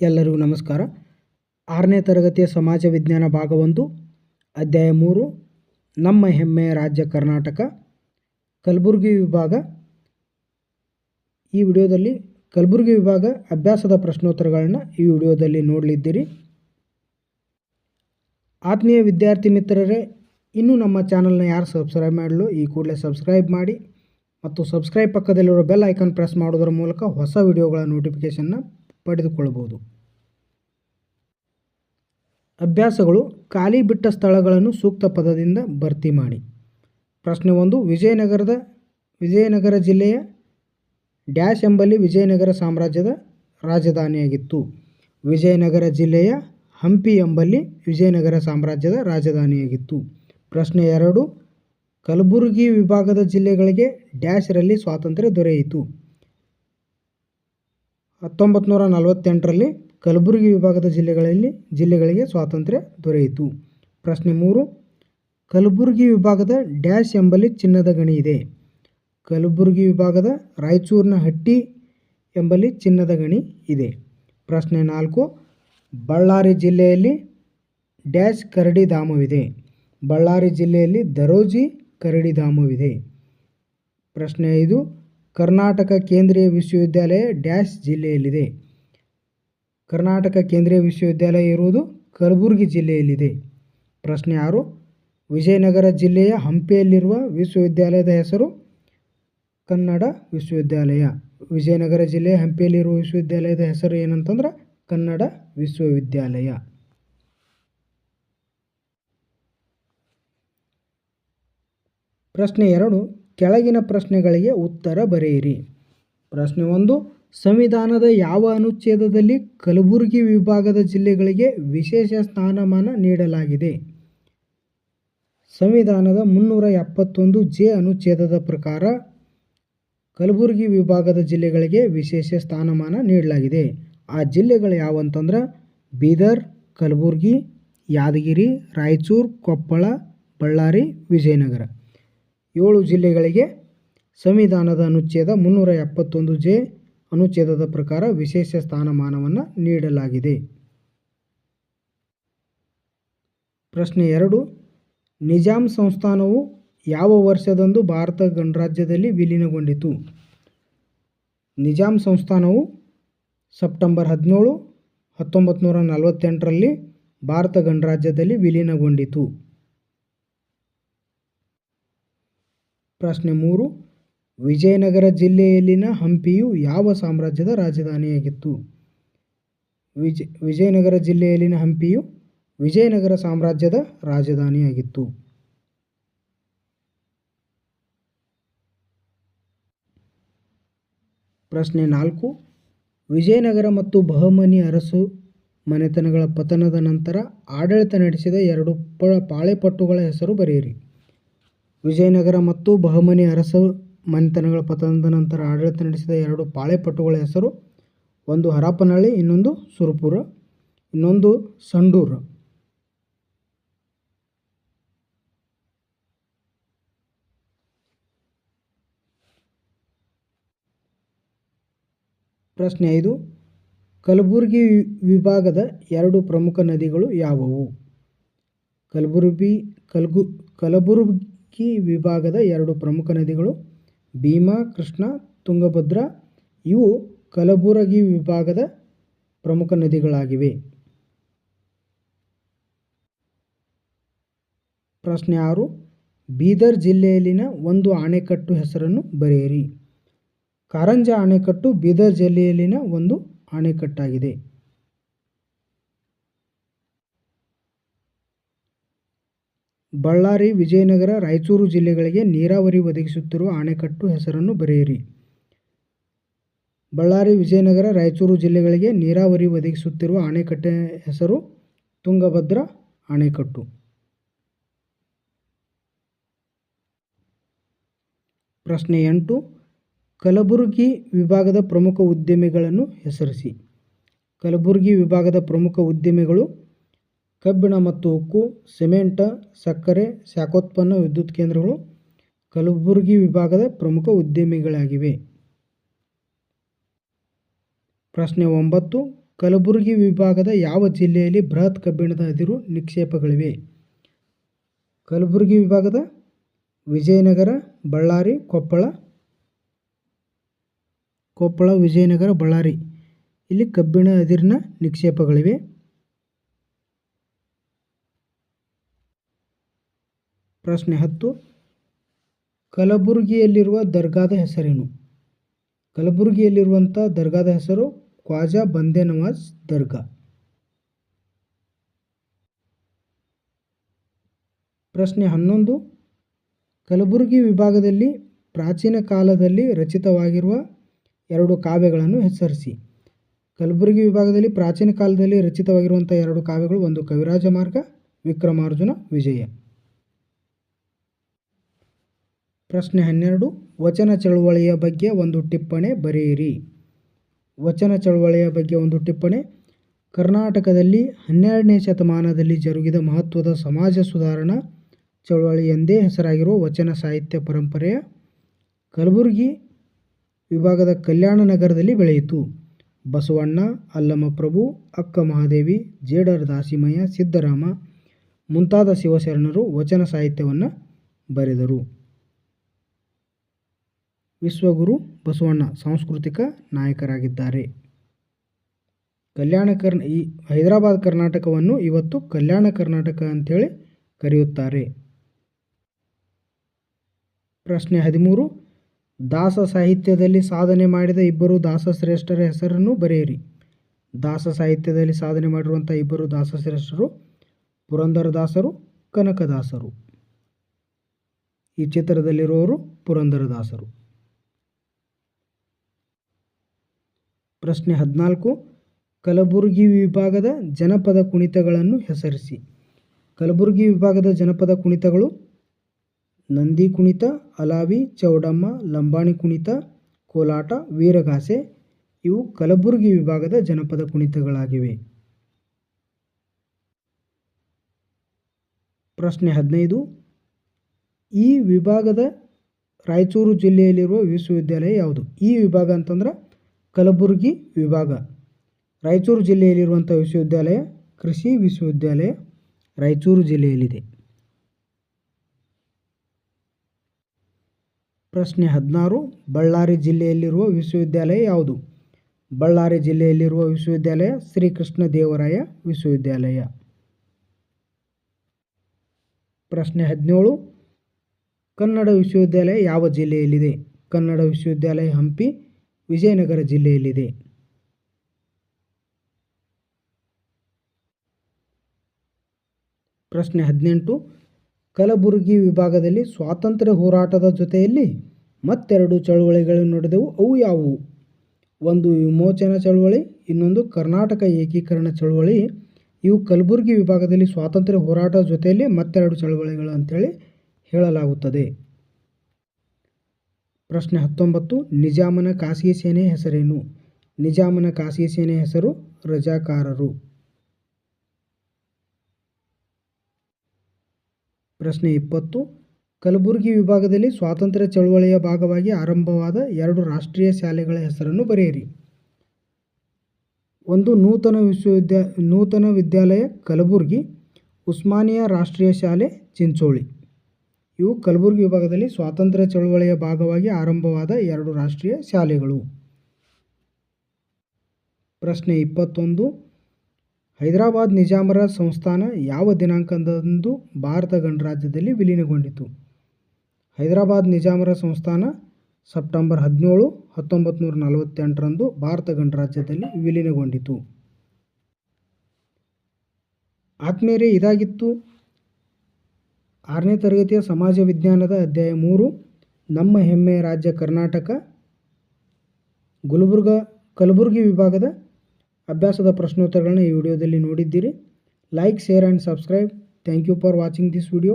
ಎಲ್ಲರಿಗೂ ನಮಸ್ಕಾರ. ಆರನೇ ತರಗತಿಯ ಸಮಾಜ ವಿಜ್ಞಾನ ಭಾಗ ಒಂದು ಅಧ್ಯಾಯ ಮೂರು, ನಮ್ಮ ಹೆಮ್ಮೆಯ ರಾಜ್ಯ ಕರ್ನಾಟಕ, ಕಲಬುರಗಿ ವಿಭಾಗ. ಈ ವಿಡಿಯೋದಲ್ಲಿ ಕಲಬುರಗಿ ವಿಭಾಗ ಅಭ್ಯಾಸದ ಪ್ರಶ್ನೋತ್ತರಗಳನ್ನು ಈ ವಿಡಿಯೋದಲ್ಲಿ ನೋಡಲಿದ್ದೀರಿ. ಆತ್ಮೀಯ ವಿದ್ಯಾರ್ಥಿ ಮಿತ್ರರೇ, ಇನ್ನೂ ನಮ್ಮ ಚಾನಲ್ನ ಯಾರು ಸಬ್ಸ್ಕ್ರೈಬ್ ಮಾಡಲು ಈ ಕೂಡಲೇ ಸಬ್ಸ್ಕ್ರೈಬ್ ಮಾಡಿ ಮತ್ತು ಸಬ್ಸ್ಕ್ರೈಬ್ ಪಕ್ಕದಲ್ಲಿರೋ ಬೆಲ್ ಐಕಾನ್ ಪ್ರೆಸ್ ಮಾಡೋದರ ಮೂಲಕ ಹೊಸ ವಿಡಿಯೋಗಳ ನೋಟಿಫಿಕೇಷನ್ನ ಪಡೆದುಕೊಳ್ಳಬಹುದು. ಅಭ್ಯಾಸಗಳು ಖಾಲಿ ಬಿಟ್ಟ ಸ್ಥಳಗಳನ್ನು ಸೂಕ್ತ ಪದದಿಂದ ಭರ್ತಿ ಮಾಡಿ. ಪ್ರಶ್ನೆ ಒಂದು, ವಿಜಯನಗರದ, ವಿಜಯನಗರ ಜಿಲ್ಲೆಯ ಡ್ಯಾಶ್ ಎಂಬಲ್ಲಿ ವಿಜಯನಗರ ಸಾಮ್ರಾಜ್ಯದ ರಾಜಧಾನಿಯಾಗಿತ್ತು. ವಿಜಯನಗರ ಜಿಲ್ಲೆಯ ಹಂಪಿ ಎಂಬಲ್ಲಿ ವಿಜಯನಗರ ಸಾಮ್ರಾಜ್ಯದ ರಾಜಧಾನಿಯಾಗಿತ್ತು. ಪ್ರಶ್ನೆ ಎರಡು, ಕಲಬುರಗಿ ವಿಭಾಗದ ಜಿಲ್ಲೆಗಳಿಗೆ ಡ್ಯಾಶ್ರಲ್ಲಿ ಸ್ವಾತಂತ್ರ್ಯ ದೊರೆಯಿತು. ಹತ್ತೊಂಬತ್ತು ನೂರ ನಲವತ್ತೆಂಟರಲ್ಲಿ ಕಲಬುರಗಿ ವಿಭಾಗದ ಜಿಲ್ಲೆಗಳಲ್ಲಿ ಜಿಲ್ಲೆಗಳಿಗೆ ಸ್ವಾತಂತ್ರ್ಯ ದೊರೆಯಿತು. ಪ್ರಶ್ನೆ ಮೂರು, ಕಲಬುರಗಿ ವಿಭಾಗದ ಡ್ಯಾಶ್ ಎಂಬಲ್ಲಿ ಚಿನ್ನದ ಗಣಿ ಇದೆ? ಕಲಬುರಗಿ ವಿಭಾಗದ ರಾಯಚೂರಿನ ಹಟ್ಟಿ ಎಂಬಲ್ಲಿ ಚಿನ್ನದ ಗಣಿ ಇದೆ. ಪ್ರಶ್ನೆ ನಾಲ್ಕು, ಬಳ್ಳಾರಿ ಜಿಲ್ಲೆಯಲ್ಲಿ ಡ್ಯಾಶ್ ಕರಡಿ ಧಾಮವಿದೆ? ಬಳ್ಳಾರಿ ಜಿಲ್ಲೆಯಲ್ಲಿ ದರೋಜಿ ಕರಡಿ ಧಾಮವಿದೆ. ಪ್ರಶ್ನೆ ಐದು ಕರ್ನಾಟಕ ಕೇಂದ್ರೀಯ ವಿಶ್ವವಿದ್ಯಾಲಯ ಡ್ಯಾಶ್ ಜಿಲ್ಲೆಯಲ್ಲಿದೆ. ಕರ್ನಾಟಕ ಕೇಂದ್ರೀಯ ವಿಶ್ವವಿದ್ಯಾಲಯ ಇರುವುದು ಕಲಬುರಗಿ ಜಿಲ್ಲೆಯಲ್ಲಿದೆ. ಪ್ರಶ್ನೆ ಆರು, ವಿಜಯನಗರ ಜಿಲ್ಲೆಯ ಹಂಪಿಯಲ್ಲಿರುವ ವಿಶ್ವವಿದ್ಯಾಲಯದ ಹೆಸರು? ಕನ್ನಡ ವಿಶ್ವವಿದ್ಯಾಲಯ. ವಿಜಯನಗರ ಜಿಲ್ಲೆಯ ಹಂಪಿಯಲ್ಲಿರುವ ವಿಶ್ವವಿದ್ಯಾಲಯದ ಹೆಸರು ಏನಂತಂದ್ರೆ ಕನ್ನಡ ವಿಶ್ವವಿದ್ಯಾಲಯ. ಪ್ರಶ್ನೆ ಎರಡು ಕೆಳಗಿನ ಪ್ರಶ್ನೆಗಳಿಗೆ ಉತ್ತರ ಬರೆಯಿರಿ. ಪ್ರಶ್ನೆ ಒಂದು, ಸಂವಿಧಾನದ ಯಾವ ಅನುಚ್ಛೇದದಲ್ಲಿ ಕಲಬುರಗಿ ವಿಭಾಗದ ಜಿಲ್ಲೆಗಳಿಗೆ ವಿಶೇಷ ಸ್ಥಾನಮಾನ ನೀಡಲಾಗಿದೆ? ಸಂವಿಧಾನದ ಮುನ್ನೂರ ಎಪ್ಪತ್ತೊಂದು ಜೆ ಅನುಚ್ಛೇದದ ಪ್ರಕಾರ ಕಲಬುರಗಿ ವಿಭಾಗದ ಜಿಲ್ಲೆಗಳಿಗೆ ವಿಶೇಷ ಸ್ಥಾನಮಾನ ನೀಡಲಾಗಿದೆ. ಆ ಜಿಲ್ಲೆಗಳು ಯಾವಂತಂದ್ರೆ ಬೀದರ್, ಕಲಬುರಗಿ, ಯಾದಗಿರಿ, ರಾಯಚೂರು, ಕೊಪ್ಪಳ, ಬಳ್ಳಾರಿ, ವಿಜಯನಗರ. ಏಳು ಜಿಲ್ಲೆಗಳಿಗೆ ಸಂವಿಧಾನದ ಅನುಚ್ಛೇದ ಮುನ್ನೂರ ಎಪ್ಪತ್ತೊಂದು ಜೆ ಅನುಚ್ಛೇದದ ಪ್ರಕಾರ ವಿಶೇಷ ಸ್ಥಾನಮಾನವನ್ನು ನೀಡಲಾಗಿದೆ. ಪ್ರಶ್ನೆ ಎರಡು, ನಿಜಾಂ ಸಂಸ್ಥಾನವು ಯಾವ ವರ್ಷದಂದು ಭಾರತ ಗಣರಾಜ್ಯದಲ್ಲಿ ವಿಲೀನಗೊಂಡಿತು? ನಿಜಾಂ ಸಂಸ್ಥಾನವು ಸೆಪ್ಟೆಂಬರ್ ಹದಿನೇಳು ಹತ್ತೊಂಬತ್ತು ನೂರ ನಲವತ್ತೆಂಟರಲ್ಲಿ ಭಾರತ ಗಣರಾಜ್ಯದಲ್ಲಿ ವಿಲೀನಗೊಂಡಿತು. ಪ್ರಶ್ನೆ ಮೂರು, ವಿಜಯನಗರ ಜಿಲ್ಲೆಯಲ್ಲಿನ ಹಂಪಿಯು ಯಾವ ಸಾಮ್ರಾಜ್ಯದ ರಾಜಧಾನಿಯಾಗಿತ್ತು? ವಿಜ, ವಿಜಯನಗರ ಜಿಲ್ಲೆಯಲ್ಲಿನ ಹಂಪಿಯು ವಿಜಯನಗರ ಸಾಮ್ರಾಜ್ಯದ ರಾಜಧಾನಿಯಾಗಿತ್ತು. ಪ್ರಶ್ನೆ ನಾಲ್ಕು, ವಿಜಯನಗರ ಮತ್ತು ಬಹಮನಿ ಅರಸು ಮನೆತನಗಳ ಪತನದ ನಂತರ ಆಡಳಿತ ನಡೆಸಿದ ಎರಡು ಪಾಳೆಪಟ್ಟುಗಳ ಹೆಸರು ಬರೆಯಿರಿ. ವಿಜಯನಗರ ಮತ್ತು ಬಹಮನಿ ಅರಸು ಮನೆತನಗಳ ಪತನದ ನಂತರ ಆಡಳಿತ ನಡೆಸಿದ ಎರಡು ಪಾಳೆಪಟ್ಟುಗಳ ಹೆಸರು, ಒಂದು ಹರಪನಹಳ್ಳಿ, ಇನ್ನೊಂದು ಸುರಪುರ, ಇನ್ನೊಂದು ಸಂಡೂರು. ಪ್ರಶ್ನೆ ಐದು, ಕಲಬುರಗಿ ವಿಭಾಗದ ಎರಡು ಪ್ರಮುಖ ನದಿಗಳು ಯಾವುವು? ಕಲಬುರಗಿ, ಕಲ್ಗು, ಕಲಬುರಗಿ ವಿಭಾಗದ ಎರಡು ಪ್ರಮುಖ ನದಿಗಳು ಭೀಮಾ, ಕೃಷ್ಣ, ತುಂಗಭದ್ರಾ, ಇವು ಕಲಬುರಗಿ ವಿಭಾಗದ ಪ್ರಮುಖ ನದಿಗಳಾಗಿವೆ. ಪ್ರಶ್ನೆ ಆರು, ಬೀದರ್ ಜಿಲ್ಲೆಯಲ್ಲಿನ ಒಂದು ಅಣೆಕಟ್ಟು ಹೆಸರನ್ನು ಬರೆಯಿರಿ. ಕಾರಂಜ ಅಣೆಕಟ್ಟು ಬೀದರ್ ಜಿಲ್ಲೆಯಲ್ಲಿನ ಒಂದು ಅಣೆಕಟ್ಟಾಗಿದೆ ಬಳ್ಳಾರಿ, ವಿಜಯನಗರ, ರಾಯಚೂರು ಜಿಲ್ಲೆಗಳಿಗೆ ನೀರಾವರಿ ಒದಗಿಸುತ್ತಿರುವ ಅಣೆಕಟ್ಟು ಹೆಸರನ್ನು ಬರೆಯಿರಿ. ಬಳ್ಳಾರಿ, ವಿಜಯನಗರ, ರಾಯಚೂರು ಜಿಲ್ಲೆಗಳಿಗೆ ನೀರಾವರಿ ಒದಗಿಸುತ್ತಿರುವ ಅಣೆಕಟ್ಟೆ ಹೆಸರು ತುಂಗಭದ್ರ ಅಣೆಕಟ್ಟು ಪ್ರಶ್ನೆ ಎಂಟು, ಕಲಬುರಗಿ ವಿಭಾಗದ ಪ್ರಮುಖ ಉದ್ಯಮಿಗಳನ್ನು ಹೆಸರಿಸಿ. ಕಲಬುರಗಿ ವಿಭಾಗದ ಪ್ರಮುಖ ಉದ್ಯಮಿಗಳು ಕಬ್ಬಿಣ ಮತ್ತು ಉಕ್ಕು, ಸಿಮೆಂಟ, ಸಕ್ಕರೆ, ಶಾಖೋತ್ಪನ್ನ, ವಿದ್ಯುತ್ ಕೇಂದ್ರಗಳು ಕಲಬುರಗಿ ವಿಭಾಗದ ಪ್ರಮುಖ ಉದ್ಯಮಿಗಳಾಗಿವೆ. ಪ್ರಶ್ನೆ ಒಂಬತ್ತು, ಕಲಬುರಗಿ ವಿಭಾಗದ ಯಾವ ಜಿಲ್ಲೆಯಲ್ಲಿ ಬೃಹತ್ ಕಬ್ಬಿಣದ ಅದಿರು ನಿಕ್ಷೇಪಗಳಿವೆ? ಕಲಬುರಗಿ ವಿಭಾಗದ ವಿಜಯನಗರ, ಬಳ್ಳಾರಿ, ಕೊಪ್ಪಳ ಕೊಪ್ಪಳ, ವಿಜಯನಗರ, ಬಳ್ಳಾರಿ. ಇಲ್ಲಿ ಕಬ್ಬಿಣ ಅದಿರಿನ ನಿಕ್ಷೇಪಗಳಿವೆ. ಪ್ರಶ್ನೆ ಹತ್ತು. ಕಲಬುರಗಿಯಲ್ಲಿರುವ ದರ್ಗಾದ ಹೆಸರೇನು? ಕಲಬುರಗಿಯಲ್ಲಿರುವಂಥ ದರ್ಗಾದ ಹೆಸರು ಖ್ವಾಜಾ ಬಂದೆ ನವಾಜ್ ದರ್ಗಾ. ಪ್ರಶ್ನೆ ಹನ್ನೊಂದು. ಕಲಬುರಗಿ ವಿಭಾಗದಲ್ಲಿ ಪ್ರಾಚೀನ ಕಾಲದಲ್ಲಿ ರಚಿತವಾಗಿರುವ ಎರಡು ಕಾವ್ಯಗಳನ್ನು ಹೆಸರಿಸಿ. ಕಲಬುರಗಿ ವಿಭಾಗದಲ್ಲಿ ಪ್ರಾಚೀನ ಕಾಲದಲ್ಲಿ ರಚಿತವಾಗಿರುವಂಥ ಎರಡು ಕಾವ್ಯಗಳು ಒಂದು ಕವಿರಾಜ ಮಾರ್ಗ, ವಿಕ್ರಮಾರ್ಜುನ ವಿಜಯ. ಪ್ರಶ್ನೆ ಹನ್ನೆರಡು, ವಚನ ಚಳುವಳಿಯ ಬಗ್ಗೆ ಒಂದು ಟಿಪ್ಪಣಿ ಬರೆಯಿರಿ. ವಚನ ಚಳುವಳಿಯ ಬಗ್ಗೆ ಒಂದು ಟಿಪ್ಪಣಿ. ಕರ್ನಾಟಕದಲ್ಲಿ ಹನ್ನೆರಡನೇ ಶತಮಾನದಲ್ಲಿ ಜರುಗಿದ ಮಹತ್ವದ ಸಮಾಜ ಸುಧಾರಣಾ ಚಳುವಳಿ ಎಂದೇ ಹೆಸರಾಗಿರುವ ವಚನ ಸಾಹಿತ್ಯ ಪರಂಪರೆಯ ಕಲಬುರಗಿ ವಿಭಾಗದ ಕಲ್ಯಾಣ ನಗರದಲ್ಲಿ ಬೆಳೆಯಿತು. ಬಸವಣ್ಣ ಅಲ್ಲಮಪ್ರಭು ಅಕ್ಕ ಮಹಾದೇವಿ, ಜೇಡರ ದಾಸಿಮಯ್ಯ, ಸಿದ್ದರಾಮ ಮುಂತಾದ ಶಿವಶರಣರು ವಚನ ಸಾಹಿತ್ಯವನ್ನು ಬರೆದರು. ವಿಶ್ವಗುರು ಬಸವಣ್ಣ ಸಾಂಸ್ಕೃತಿಕ ನಾಯಕರಾಗಿದ್ದಾರೆ. ಕಲ್ಯಾಣ ಕರ್ನ, ಈ ಹೈದರಾಬಾದ್ ಕರ್ನಾಟಕವನ್ನು ಇವತ್ತು ಕಲ್ಯಾಣ ಕರ್ನಾಟಕ ಅಂಥೇಳಿ ಕರೆಯುತ್ತಾರೆ. ಪ್ರಶ್ನೆ ಹದಿಮೂರು. ದಾಸ ಸಾಹಿತ್ಯದಲ್ಲಿ ಸಾಧನೆ ಮಾಡಿದ ಇಬ್ಬರು ದಾಸಶ್ರೇಷ್ಠರ ಹೆಸರನ್ನು ಬರೆಯಿರಿ. ದಾಸ ಸಾಹಿತ್ಯದಲ್ಲಿ ಸಾಧನೆ ಮಾಡಿರುವಂಥ ಇಬ್ಬರು ದಾಸಶ್ರೇಷ್ಠರು ಪುರಂದರದಾಸರು, ಕನಕದಾಸರು. ಈ ಚಿತ್ರದಲ್ಲಿರುವವರು ಪುರಂದರದಾಸರು. ಪ್ರಶ್ನೆ ಹದಿನಾಲ್ಕು. ಕಲಬುರಗಿ ವಿಭಾಗದ ಜನಪದ ಕುಣಿತಗಳನ್ನು ಹೆಸರಿಸಿ. ಕಲಬುರಗಿ ವಿಭಾಗದ ಜನಪದ ಕುಣಿತಗಳು ನಂದಿ ಕುಣಿತ, ಅಲಾವಿ, ಚೌಡಮ್ಮ, ಲಂಬಾಣಿ ಕುಣಿತ, ಕೋಲಾಟ, ವೀರಗಾಸೆ ಇವು ಕಲಬುರಗಿ ವಿಭಾಗದ ಜನಪದ ಕುಣಿತಗಳಾಗಿವೆ. ಪ್ರಶ್ನೆ ಹದಿನೈದು. ಈ ವಿಭಾಗದ ರಾಯಚೂರು ಜಿಲ್ಲೆಯಲ್ಲಿರುವ ವಿಶ್ವವಿದ್ಯಾಲಯ ಯಾವುದು? ಈ ವಿಭಾಗ ಅಂತಂದ್ರೆ ಕಲಬುರಗಿ ವಿಭಾಗ. ರಾಯಚೂರು ಜಿಲ್ಲೆಯಲ್ಲಿರುವಂಥ ವಿಶ್ವವಿದ್ಯಾಲಯ, ಕೃಷಿ ವಿಶ್ವವಿದ್ಯಾಲಯ ರಾಯಚೂರು ಜಿಲ್ಲೆಯಲ್ಲಿದೆ. ಪ್ರಶ್ನೆ ಹದಿನಾರು, ಬಳ್ಳಾರಿ ಜಿಲ್ಲೆಯಲ್ಲಿರುವ ವಿಶ್ವವಿದ್ಯಾಲಯ ಯಾವುದು? ಬಳ್ಳಾರಿ ಜಿಲ್ಲೆಯಲ್ಲಿರುವ ವಿಶ್ವವಿದ್ಯಾಲಯ ಶ್ರೀಕೃಷ್ಣ ದೇವರಾಯ ವಿಶ್ವವಿದ್ಯಾಲಯ. ಪ್ರಶ್ನೆ ಹದಿನೇಳು, ಕನ್ನಡ ವಿಶ್ವವಿದ್ಯಾಲಯ ಯಾವ ಜಿಲ್ಲೆಯಲ್ಲಿದೆ? ಕನ್ನಡ ವಿಶ್ವವಿದ್ಯಾಲಯ ಹಂಪಿ ವಿಜಯನಗರ ಜಿಲ್ಲೆಯಲ್ಲಿದೆ. ಪ್ರಶ್ನೆ ಹದಿನೆಂಟು. ಕಲಬುರಗಿ ವಿಭಾಗದಲ್ಲಿ ಸ್ವಾತಂತ್ರ್ಯ ಹೋರಾಟದ ಜೊತೆಯಲ್ಲಿ ಮತ್ತೆರಡು ಚಳುವಳಿಗಳು ನಡೆದವು, ಅವು ಯಾವುವು? ಒಂದು ವಿಮೋಚನಾ ಚಳುವಳಿ, ಇನ್ನೊಂದು ಕರ್ನಾಟಕ ಏಕೀಕರಣ ಚಳುವಳಿ. ಇವು ಕಲಬುರಗಿ ವಿಭಾಗದಲ್ಲಿ ಸ್ವಾತಂತ್ರ್ಯ ಹೋರಾಟದ ಜೊತೆಯಲ್ಲಿ ಮತ್ತೆರಡು ಚಳುವಳಿಗಳು ಅಂತೇಳಿ ಹೇಳಲಾಗುತ್ತದೆ. ಪ್ರಶ್ನೆ ಹತ್ತೊಂಬತ್ತು, ನಿಜಾಮನ ಖಾಸಗಿ ಸೇನೆ ಹೆಸರೇನು? ನಿಜಾಮನ ಖಾಸಗಿ ಸೇನೆ ಹೆಸರು ರಜಾಕಾರರು. ಪ್ರಶ್ನೆ ಇಪ್ಪತ್ತು, ಕಲಬುರಗಿ ವಿಭಾಗದಲ್ಲಿ ಸ್ವಾತಂತ್ರ್ಯ ಚಳುವಳಿಯ ಭಾಗವಾಗಿ ಆರಂಭವಾದ ಎರಡು ರಾಷ್ಟ್ರೀಯ ಶಾಲೆಗಳ ಹೆಸರನ್ನು ಬರೆಯಿರಿ. ಒಂದು ನೂತನ ವಿಶ್ವವಿದ್ಯಾ, ನೂತನ ವಿದ್ಯಾಲಯ ಕಲಬುರಗಿ, ಉಸ್ಮಾನಿಯಾ ರಾಷ್ಟ್ರೀಯ ಶಾಲೆ ಚಿಂಚೋಳಿ. ಇವು ಕಲಬುರಗಿ ವಿಭಾಗದಲ್ಲಿ ಸ್ವಾತಂತ್ರ್ಯ ಚಳುವಳಿಯ ಭಾಗವಾಗಿ ಆರಂಭವಾದ ಎರಡು ರಾಷ್ಟ್ರೀಯ ಶಾಲೆಗಳು. ಪ್ರಶ್ನೆ ಇಪ್ಪತ್ತೊಂದು. ಹೈದರಾಬಾದ್ ನಿಜಾಮರ ಸಂಸ್ಥಾನ ಯಾವ ದಿನಾಂಕದಂದು ಭಾರತ ಗಣರಾಜ್ಯದಲ್ಲಿ ವಿಲೀನಗೊಂಡಿತು? ಹೈದರಾಬಾದ್ ನಿಜಾಮರ ಸಂಸ್ಥಾನ ಸೆಪ್ಟೆಂಬರ್ ಹದಿನೇಳು ಹತ್ತೊಂಬತ್ತು ನೂರ ನಲವತ್ತೆಂಟರಂದು ಭಾರತ ಗಣರಾಜ್ಯದಲ್ಲಿ ವಿಲೀನಗೊಂಡಿತು. ಆತ್ಮೀಯರೇ, ಇದಾಗಿತ್ತು. ಆರನೇ ತರಗತಿಯ ಸಮಾಜ ವಿಜ್ಞಾನದ ಅಧ್ಯಾಯ ಮೂರು, ನಮ್ಮ ಹೆಮ್ಮೆಯ ರಾಜ್ಯ ಕರ್ನಾಟಕ, ಗುಲ್ಬುರ್ಗ, ಕಲಬುರಗಿ ವಿಭಾಗದ ಅಭ್ಯಾಸದ ಪ್ರಶ್ನೋತ್ತರಗಳನ್ನು ಈ ವಿಡಿಯೋದಲ್ಲಿ ನೋಡಿದ್ದೀರಿ. Like share and subscribe thank you for watching this video